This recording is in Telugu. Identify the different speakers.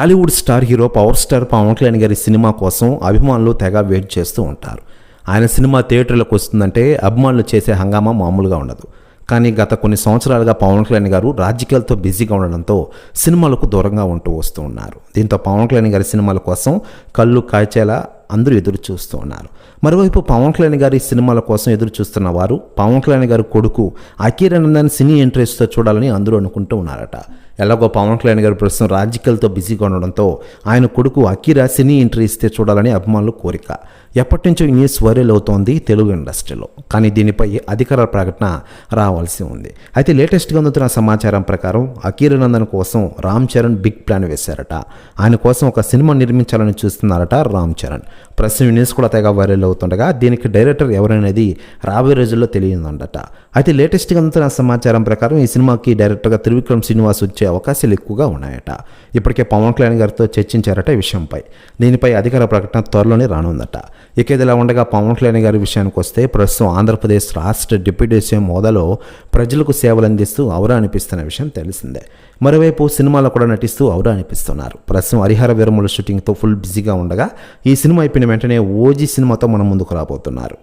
Speaker 1: Tollywood star hero power star Pavan Kalyan గారి సినిమా కోసం అభిమానులు తెగ వెయిట్ చేస్తూ ఉంటారు. ఆయన సినిమా థియేటర్లకు వస్తుందంటే అభిమానులు చేసే హంగామా మామూలుగా ఉండదు. కానీ గత కొన్ని సంవత్సరాలుగా పవన్ కళ్యాణ్ గారు రాజకీయాలతో బిజీగా ఉండడంతో సినిమాలకు దూరంగా ఉంటూ వస్తూ ఉన్నారు. దీంతో పవన్ కళ్యాణ్ గారి సినిమాల కోసం కళ్ళు కాల్చేలా అందరూ ఎదురు చూస్తూ ఉన్నారు. మరోవైపు పవన్ కళ్యాణ్ గారి సినిమాల కోసం ఎదురు చూస్తున్న వారు పవన్ కళ్యాణ్ గారి కొడుకు అకీరానందన్ సినీ ఇంట్రెస్ట్తో చూడాలని అందరూ అనుకుంటూ ఉన్నారట. ఎలాగో పవన్ కళ్యాణ్ గారు ప్రస్తుతం రాజకీయాలతో బిజీగా ఉండడంతో ఆయన కొడుకు అకిరా సినీ ఎంట్రీ ఇస్తే చూడాలని అభిమానుల కోరిక. ఎప్పటి నుంచో ఈ న్యూస్ వైరల్ అవుతోంది తెలుగు ఇండస్ట్రీలో. కానీ దీనిపై అధికార ప్రకటన రావాల్సి ఉంది. అయితే లేటెస్ట్గా అందుతున్న సమాచారం ప్రకారం అకీరానందన్ కోసం రామ్ చరణ్ బిగ్ ప్లాన్ వేశారట. ఆయన కోసం ఒక సినిమా నిర్మించాలని చూస్తున్నారట రామ్ చరణ్. ప్రస్తుతం ఈ కూడా తెగ వైరల్ అవుతుండగా దీనికి డైరెక్టర్ ఎవరనేది రాబోయే రోజుల్లో తెలియదండట అయితే లేటెస్ట్గా అందుతున్న సమాచారం ప్రకారం ఈ సినిమాకి డైరెక్టర్గా త్రివిక్రమ్ శ్రీనివాస్ వచ్చే అవకాశాలు ఎక్కువగా ఉన్నాయట. ఇప్పటికే పవన్ కళ్యాణ్ గారితో చర్చించారట ఈ విషయంపై. దీనిపై అధికార ప్రకటన త్వరలోనే రానుందట. ఇక ఇదిలా ఉండగా పవన్ కళ్యాణ్ గారి విషయానికి వస్తే ప్రస్తుతం ఆంధ్రప్రదేశ్ రాష్ట్ర డిప్యూటీ సీఎం హోదాలో ప్రజలకు సేవలు అందిస్తూ అవరా అనిపిస్తున్న విషయం తెలిసిందే. మరోవైపు సినిమాలో కూడా నటిస్తూ అవరా అనిపిస్తున్నారు. ప్రస్తుతం హరిహర వీరముల షూటింగ్తో ఫుల్ బిజీగా ఉండగా ఈ సినిమా అయిపోయిన వెంటనే ఓజీ సినిమాతో మన ముందుకు రాబోతున్నారు.